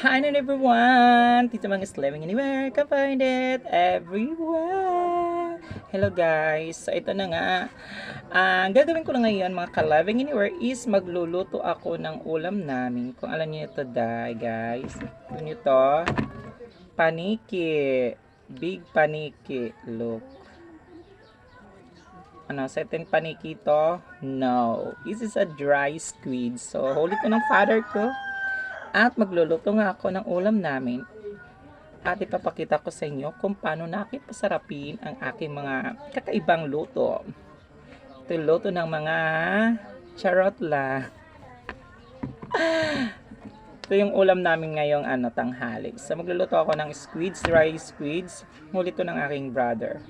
Hi and everyone! Tito Mang is living anywhere, can find it everywhere. Hello guys! So ito na nga. Ah, Ang gagawin ko na ngayon mga ka-living anywhere is magluluto ako ng ulam namin. Kung alam niyo ito dahil guys. Ito. Paniki. Big paniki. Look. Ano, certain paniki to? No. This is a dry squid. So, huli ko ng father ko. At magluluto nga ako ng ulam namin. At ipapakita ko sa inyo kung paano pasarapin ang aking mga kakaibang luto. Ito yung luto ng mga charot lang. Ito yung ulam namin ngayong ano, tanghali. So magluluto ako ng squids, dry squids. Huli to ng aking brother.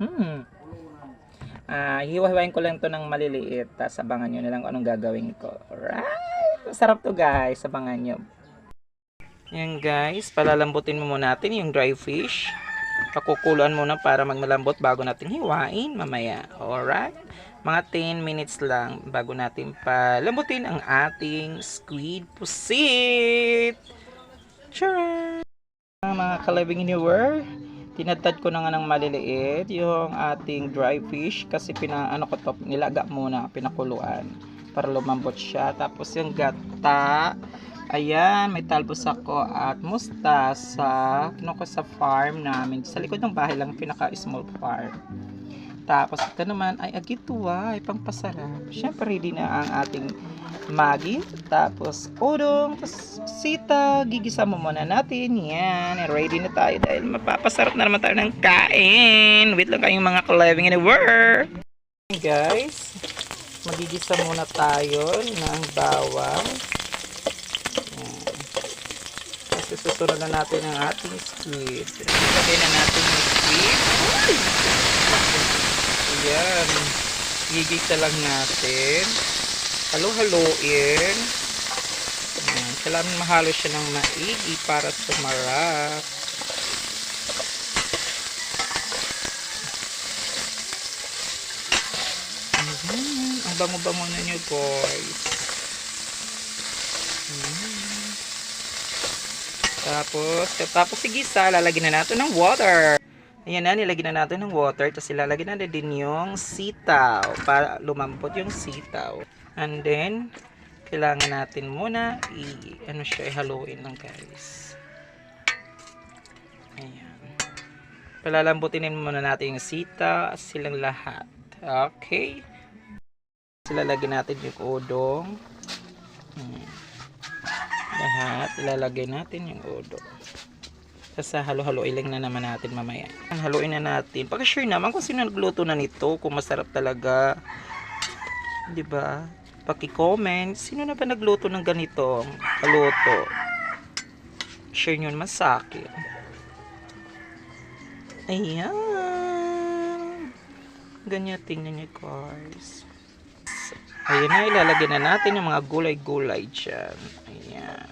Hmm. Ah, hiwa-hiwain ko lang to ng maliliit. Tapos abangan nyo na lang kung anong gagawin ko. Alright! Sarap to guys. Abangan nyo. Yan guys, palalambutin mo muna natin yung dry fish. Pakukuluan muna para magmalambot bago natin hiwain mamaya. Alright? Mga 10 minutes lang bago natin palambutin ang ating squid pusit. Charan! Mga kalabing newer, tinadtad ko na nga ng maliliit yung ating dry fish kasi pinaano ko to, nilaga muna, pinakuluan para lumambot siya. Tapos yung gata, ayan, may talbos ako at mustasa. Kinuha ko sa farm namin. Sa likod ng bahay lang, pinaka-small farm. Tapos ito naman ay agituwa, ay pangpasarap. Siyempre, ready na ang ating magi. Tapos udong, tapos sita, gigisa mo muna natin. Yan, ready na tayo dahil mapapasarap na naman tayo ng kain. Wait lang kayong mga kaliving in the world. Guys, magigisa muna tayo ng bawang. Yan. Kasi susunod na natin ang ating squid. Ilagay na natin yung squid. Ayan. Gigisa lang natin. Halo-haloin. Ayan. Kailangan mahalo siya ng maigi para sumarap. Mhm. Ang bango-bango na nyo guys. Mhm. Tapos, tapos sigisa, lalagyan na natin ng water. Ayan na, nilagyan na natin ng water. Tapos ilalagyan na din yung sitaw para lumambot yung sitaw. And then, kailangan natin muna i ano siya, ihaluin lang guys. Ayan. Palalambutin muna natin yung sitaw silang lahat. Okay. Ilalagay natin yung udong. Hmm. Lahat, ilalagay natin yung udong. Tapos halo-haloin lang na naman natin mamaya. Haluin na natin. Pagka-sure naman kung sino nagluto na nito, kung masarap talaga. 'Di ba? Paki-comment, sino na ba nagluto ng ganito? Kaluto. Share nyo naman sa akin. Ayan. Ganyan tingnan nyo guys. Ayan na, ilalagay na natin yung mga gulay-gulay dyan. Ayan.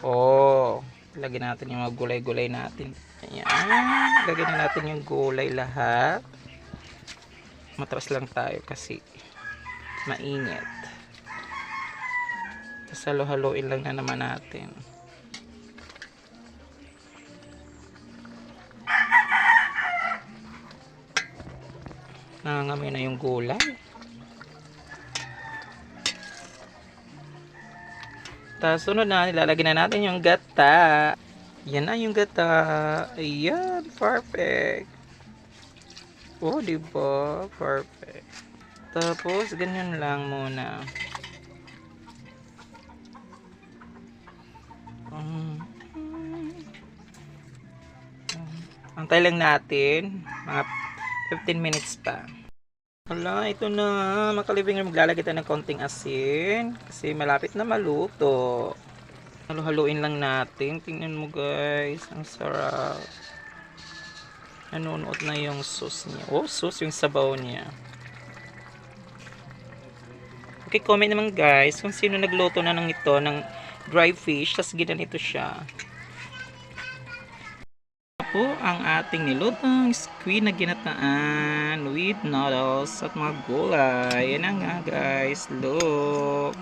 Oh, lagyan natin yung mga gulay-gulay natin. Ayan. Lagyan na natin yung gulay lahat. Matras lang tayo kasi mainit. Tapos halo-haloin lang na naman natin. Nangangamoy na yung gulay. Tapos sunod na, nilalagyan na natin yung gata. Yan na yung gata. Ayan, perfect. Oh, di ba? Perfect. Tapos, ganyan lang muna. Um, Antay lang natin. Mga 15 minutes pa. Hala, ito na. Makalibing maglalagay tayo ng konting asin. Kasi malapit na maluto. Halo-haluin lang natin. Tingnan mo guys. Ang sarap. Nanunuot na yung sauce niya. Oh, sauce yung sabaw niya. Okay, comment naman guys kung sino nagluto na ng ito ng dry fish. Tapos ginanito siya po ang ating nilutong squid na ginataan with noodles at mga gulay. Yan na nga guys. Look.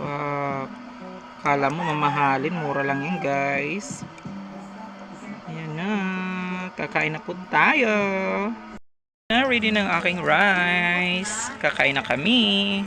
Wow. Kala mo mamahalin, mura lang yan guys. Ayan na, kakain na po tayo. Na, ready ng aking rice. Kakain na kami.